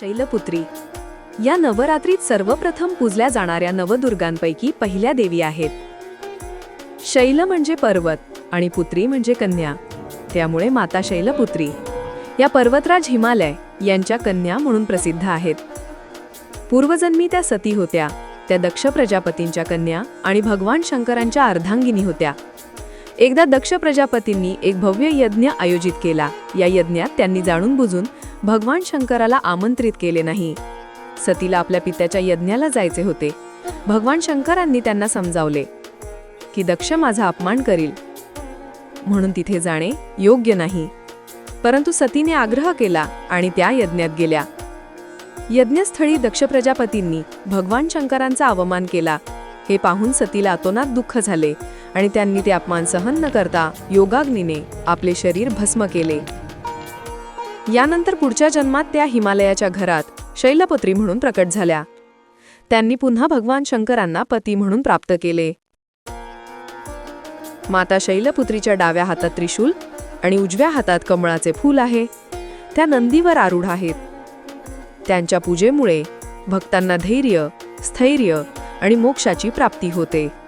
शैलपुत्री. या नवरात्रीत सर्वप्रथम पूजल्या जाणाऱ्या नवदुर्गांपैकी पहिल्या देवी आहेत. शैल म्हणजे पर्वत आणि पुत्री म्हणजे कन्या. त्यामुळे माता शैलपुत्री. या पर्वतराज हिमालय यांच्या कन्या म्हणून प्रसिद्ध आहेत. पूर्वजन्मी त्या सती होत्या. त्या दक्ष प्रजापतींच्या कन्या आणि भगवान शंकरांच्या अर्धांगिनी होत्या. एकदा दक्ष प्रजापतींनी एक भव्य यज्ञ आयोजित केला. या यज्ञात त्यांनी जाणून बुजून भगवान शंकराला आमंत्रित केले नाही. सतीला आपल्या पित्याच्या यज्ञाला जायचे होते. भगवान शंकरांनी त्यांना समजावले की दक्ष माझा अपमान करील. म्हणून तिथे जाणे योग्य नाही. परंतु सतीने आग्रह केला आणि त्या यज्ञात गेल्या. यज्ञस्थळी दक्ष प्रजापतींनी भगवान शंकरांचा अवमान केला. हे पाहून सतीला अतोनात दुःख झाले आणि त्यांनी ते अपमान सहन न करता योगाग्नीने आपले शरीर भस्म केले. यानंतर पुढच्या जन्मात त्या हिमालयाच्या घरात शैलपुत्री म्हणून प्रकट झाल्या. त्यांनी पुन्हा भगवान शंकरांना पती म्हणून प्राप्त केले. माता शैलपुत्रीच्या डाव्या हातात त्रिशूल आणि उजव्या हातात कमळाचे फूल आहे. त्या नंदीवर आरूढ आहेत. त्यांच्या पूजेमुळे भक्तांना धैर्य स्थैर्य आणि मोक्षाची प्राप्ती होते.